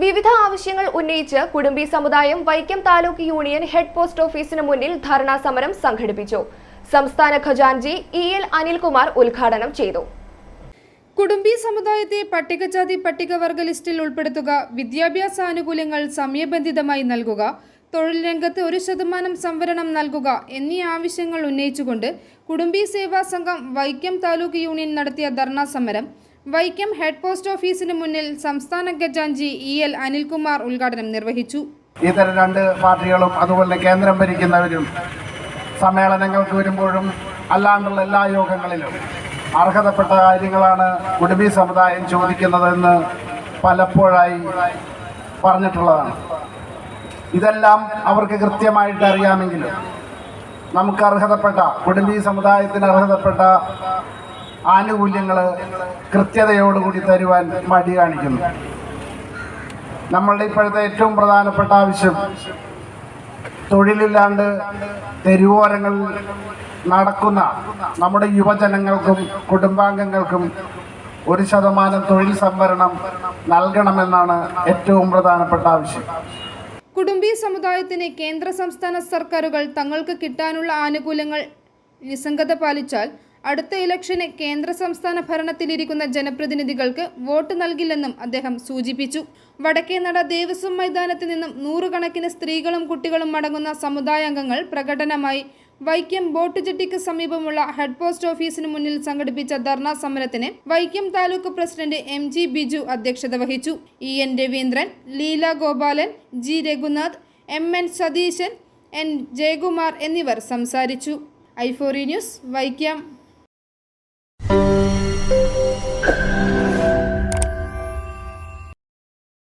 വിവിധ ആവശ്യങ്ങൾ ഉന്നയിച്ച് കുടുംബി സമുദായം Vaikom taluk union head post ഓഫീസിന് മുന്നിൽ ധർണാ സമരം സംഘടിപ്പിച്ചു. സംസ്ഥാന ഖജാൻജി ഇ എൽ അനിൽകുമാർ ഉദ്ഘാടനം ചെയ്തു. കുടുംബി സമുദായത്തെ പട്ടികജാതി പട്ടികവർഗ ലിസ്റ്റിൽ ഉൾപ്പെടുത്തുക വിദ്യാഭ്യാസ ആനുകൂല്യങ്ങൾ സമയബന്ധിതമായി നൽകുക തൊഴിൽ രംഗത്ത് ഒരു ശതമാനം സംവരണം നൽകുക എന്നീ ആവശ്യങ്ങൾ ഉന്നയിച്ചുകൊണ്ട് കുടുംബി സേവാ സംഘം വൈക്കം താലൂക്ക് യൂണിയൻ നടത്തിയ ധർണാ സമരം വൈക്കം ഹെഡ് പോസ്റ്റ് ഓഫീസിന് മുന്നിൽ സംസ്ഥാന ഖജാൻജി ഇ എൽ അനിൽകുമാർ ഉദ്ഘാടനം നിർവഹിച്ചു. ഇതര രണ്ട് പാർട്ടികളും അതുപോലെ കേന്ദ്രം ഭരിക്കുന്നവരും സമ്മേളനങ്ങൾക്ക് വരുമ്പോഴും അല്ലാണ്ടുള്ള എല്ലാ യോഗങ്ങളിലും അർഹതപ്പെട്ട കാര്യങ്ങളാണ് കുടുംബി സമുദായം ചോദിക്കുന്നതെന്ന് പലപ്പോഴായി പറഞ്ഞിട്ടുള്ളതാണ്. ഇതെല്ലാം അവർക്ക് കൃത്യമായിട്ട് അറിയാമെങ്കിലും നമുക്ക് അർഹതപ്പെട്ട കുടുംബി സമുദായത്തിന് അർഹതപ്പെട്ട ആനുകൂല്യങ്ങൾ കൃത്യതയോടുകൂടി തരുവാൻ മടി കാണിക്കുന്നു. നമ്മളുടെ ഇപ്പോഴത്തെ ഏറ്റവും പ്രധാനപ്പെട്ട ആവശ്യം തൊഴിലില്ലാണ്ട് തെരുവോരങ്ങളിൽ നടക്കുന്ന നമ്മുടെ യുവജനങ്ങൾക്കും കുടുംബാംഗങ്ങൾക്കും ഒരു ശതമാനം തൊഴിൽ സംവരണം നൽകണമെന്നാണ് ഏറ്റവും പ്രധാനപ്പെട്ട ആവശ്യം. കുടുംബി സമുദായത്തിന് കേന്ദ്ര സംസ്ഥാന സർക്കാരുകൾ തങ്ങൾക്ക് കിട്ടാനുള്ള ആനുകൂല്യങ്ങൾ നിസ്സംഗത പാലിച്ചാൽ അടുത്ത ഇലക്ഷന് കേന്ദ്ര സംസ്ഥാന ഭരണത്തിലിരിക്കുന്ന ജനപ്രതിനിധികൾക്ക് വോട്ട് നൽകില്ലെന്നും അദ്ദേഹം സൂചിപ്പിച്ചു. വടക്കേനട ദേവസ്വം മൈതാനത്ത് നിന്നും നൂറുകണക്കിന് സ്ത്രീകളും കുട്ടികളും അടങ്ങുന്ന സമുദായാംഗങ്ങൾ പ്രകടനമായി വൈക്കം ബോട്ട് ജെട്ടിക്ക് സമീപമുള്ള ഹെഡ് പോസ്റ്റ് ഓഫീസിന് മുന്നിൽ സംഘടിപ്പിച്ച ധർണാ സമരത്തിന് Vaikom taluk president M G Biju അധ്യക്ഷത വഹിച്ചു. E N Raveendran Leela Gopalan G Raghunath M N Satheesan N Jayakumar എന്നിവർ സംസാരിച്ചു. ഐഫോറി ന്യൂസ് വൈക്കം.